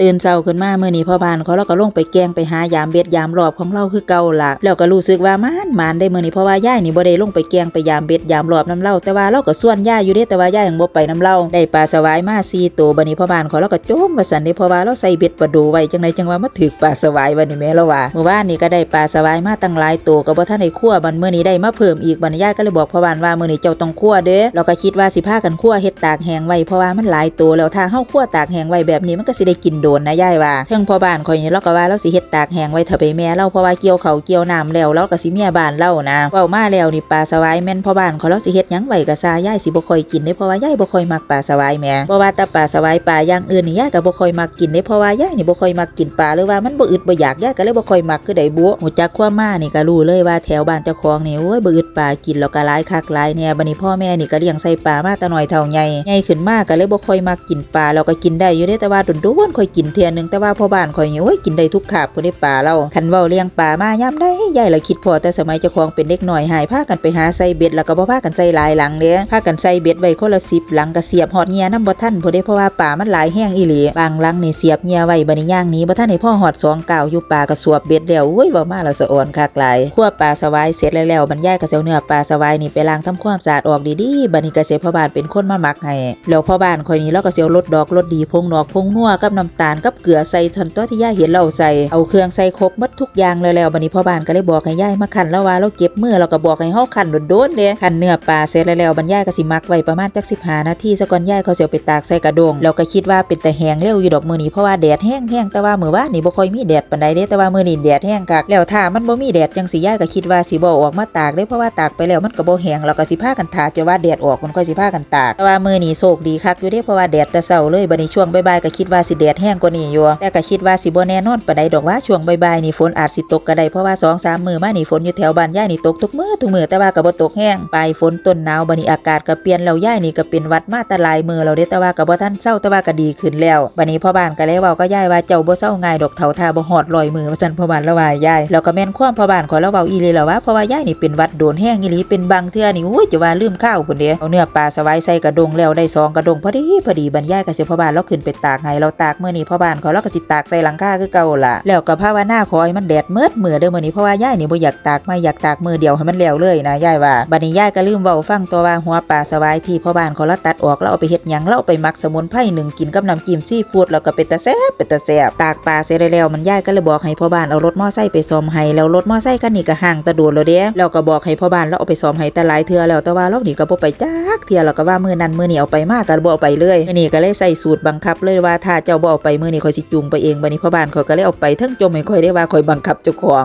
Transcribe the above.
ตื่นเช้าขึ้นมาเมื่อนี้พ่อบ้านเขาเราก็ลงไปแกงไปหายามเบ็ดยามรอบของเราคือเก่าละแล้วก็รู้สึกว่ามันมานได้เมื่อนี้เพราะว่าย่ายนี่บ่ได้ลงไปแกงไปยามเบ็ดยามรอบน้ำเล่าแต่ว่าเราก็ส่วนย่ายอยู่เด้แต่ว่าย่ายยังบ่ไปน้ำเล่าได้ปลาสวายมา4ตัวบัดนี้พ่อบ้านเขาเราก็โจมว่าซั่นเด้เพราะว่าเราใส่เบ็ดปลาดูไว้จังไดจังว่ามาถึกปลาสวายบัดนี้แม่เราว่าเมื่อวานนี่ก็ได้ปลาสวายมาตั้งหลายตัวก็บ่ทันได้คั่วบัดมื้อนี้ได้มาเพิ่มอีกบัดนี้ย่ายก็เลยบอกพ่อบ้านว่าเมื้อนี้เจ้าต้องคั่วเด้อเราก็คิดว่าสิพากันคั่วเฮ็ดตากแหงไว้เพราะว่ามันหลายตัวแล้วถ้าเฮาคั่วตากแหงไว้แบบนี้มันก็สิได้กินโดนนะย่ายว่าเทิงพ่อบ้านข่อยนี่เราก็ว่าเราสิเฮ็ดตากแหงไว้ถ้าไปแม่เราเพราะว่าเกี่ยวเขาเกี่ยวน้ำแล้วเราก็สิเมียบ้านเรานะเว้ามาแล้วนี่ปลาสวายแม่นพ่อบ้านเขาเราสิเฮ็ดยังไว้ก็ซาย่ายสิบ่ค่อยกินเด้เพราะว่าย่ายบ่ค่อยมักปลาสวายแม่เพราะว่าแต่ปลาสวายปลาอย่างอื่นนี่ย่ายก็บ่ค่อยมักกินเด้เพราะว่าย่ายนี่บ่ค่อยมักกินปลาหรือว่ามันบ่อึดบ่อยากย่ายก็เลยบ่ค่อยมักคือได้บุหูจักความมานี่ก็รู้เลยว่าแถวบ้านเจ้าของนี่โอ้ยบ่อึดปลากินแล้วก็หลายคักหลายแน่บัดนี้พ่อแม่นี่ก็เลี้ยงใส่ปลามาแต่น้อยเท่าใหญ่ใหญ่ขึ้นมาก็เลยบ่ค่อยมักกินปลาแล้วก็กินได้อยู่เด้แต่ว่าโดนๆค่อยกินเทื่อนึงแต่ว่าพ่อบ้านข่อยนี่โอ้ยกินได้ทุกคาบพุ่นได้ปลาเราคันเว้าเลี้ยงปลามายามได้ยายละคิดพอแต่สมัยเจ้าของเป็นเด็กหน้อยหายพากันไปหาใส่เบ็ดแล้วก็บ่พากันใส่หลายหลังเด้พากันใส่เบ็ดไว้คนละ10หลังก็เสียบฮอดเงียนำบ่ทันพุ่นได้เพราะว่าปลามันหลายแห้งอีหลีบางหลังนี่เสียบเงียไว้บัดนี้ย่างหนี้บ่ทันให้พ่อฮอดสองก้าวอยู่ปลาก็สวบเบ็ดแล้วโอ้ยเว้ามาแล้วสะอ่อนคักหลายคั่วปลาสวายเสร็จแล้วบรรยายก็สิเอาเนื้อปลาสวายนี่ไปล้างทำความสะอาดออกดีๆบัดนี้ก็สิให้พ่อบ้านเป็นคนมาหมักให้แล้วพ่อบ้านข่อยนี่เราก็สิเอารสดอกรสดีพงดอกพงนัวกับน้ำตาลกับเกลือใส่ทันตัวที่ย่าเห็นเราใส่เอาเครื่องใส่ครบหมดทุกอย่างแล้วแล้วบัดนี้พ่อบ้านก็เลยบอกให้ย่ายมาคั่นแล้วว่าเราเก็บมือเราก็บอกให้เฮาคั่นโดนๆเด้คั่นเนื้อปลาเสร็จแล้วแล้วบรรยายก็สิมักไว้ประมาณจัก15นาทีซะก่อนย่ายเขาเสิเอาไปตากใส่กระดงแล้วก็คิดว่าเป็นแต่แห้งเร็วอยู่ดอกมือนี้เพราะว่าแดดแห้งๆแต่ว่ามือว่านนี่บ่ค่อยมีแดดปานใดเด้แต่ว่ามือนี้แดดแห้งคักแล้วถ้ามันบ่มีแดดจังสิย่ายก็คิดว่าสิบ่ออกมาตากเด้เพราะว่าตากไปแล้วมันก็บ่แห้งแล้วก็สิพากันตากจนว่าแดดออกมันก็สิพากันตากแต่ว่ามื้อนี้โชคดีคักอยู่เด้เพราะว่าแดดแต่เช้าเลยบัดนี้ช่วงบ่ายๆก็คิดว่าสิแดดแห้งกว่านี้อยู่แต่ก็คิดว่าสิบ่แน่นอนปานใดดอกว่าช่วงบ่ายๆนี่ฝนอาจสิตกก็ได้เพราะว่า2-3มื้อมานี่ฝนอยู่แถวบ้านย่ายนี่ตกทุกมือทุกมือแต่ว่าก็บ่ตกแห้งไปฝนต้นหนาวบัดนี้อากาศก็เปลี่ยนแล้วย่ายนี่ก็เป็นวัดมาต่หลายมือแล้วเด้แต่ว่าก็บ่ทันเศร้าแต่ว่าก็ดีขึ้นแล้วบัดนี้พ่อบ้านก็เลยเว้าก็ย่ายว่าเจ้าบ่เศร้าง่ายดอกเฒ่าทาบ่ฮอดร้อยมือว่าซั่นพ่อบ้านละว่าย่ายแล้วก็แม่นความพ่อบ้านขอล้วเว้าอีหลีแล้วว่าเพราะว่าย่ายนี่เป็นวัดโดนแห้งอีหลีเป็นบางเทื่อนี่โอ้ยจะว่าลืมข้าวพุ่นเด้เอาเนื้อปลาสวายใส่กระดงแล้วได้สองกระดงพอดีพอดีบรรยายก็สิพ่อบ้านเราขึ้นไปตากให้เราตากมื้อนี้พ่อบ้านเขาเราก็สิตากใส่หลังคาคือเก่าล่ะแล้วก็ภาวนาขอให้มันแดดเมิดมื้อเด้อมื้อนี้เพราะว่าย่ายนี่บ่อยากตากไม่อยากตากมือเดียวให้มันแล้วเลยนะย่ายว่าบัดนี้ย่ายก็ลืมเว้าฟังตัวว่าหัวปลาสวายที่พ่อบ้านเขาเราตัดออกแล้วเอาไปเฮ็ดหยังแล้วเอาไปหมักสมุนไพรหนึ่งกินกับน้ำจิ้มซีฟู้ดแล้วก็เป็นตาแซ่บเป็นตาแซ่บตากปลาเสร็จแล้วมันย่ายก็เลยบอกให้พ่อบ้านเอารถมอไซค์ไปซ่อมให้แล้วรถมอไซค์คันนี้ก็ห่างตะโดดแล้วเด้แล้วก็บอกให้พ่อบ้านเราเอาไปซ่อมให้แต่หลายเทื่อแล้วแต่ว่าเรานี่ก็บ่ไปจักเทื่อแล้วก็ว่ามื้อนั้นมื้อนี้เอาไปมากก็บ่เอาไปเลยมื้อนี้ก็เลยใส่สูตรบังคับเลยว่าถ้าเจ้าบ่เอาไปมื้อนี้ข่อยสิจูงไปเองบัดนี้พ่อบ้านข่อยก็เลยเอาไปทั้งจมให้ข่อยได้ว่าข่อยบังคับเจ้าของ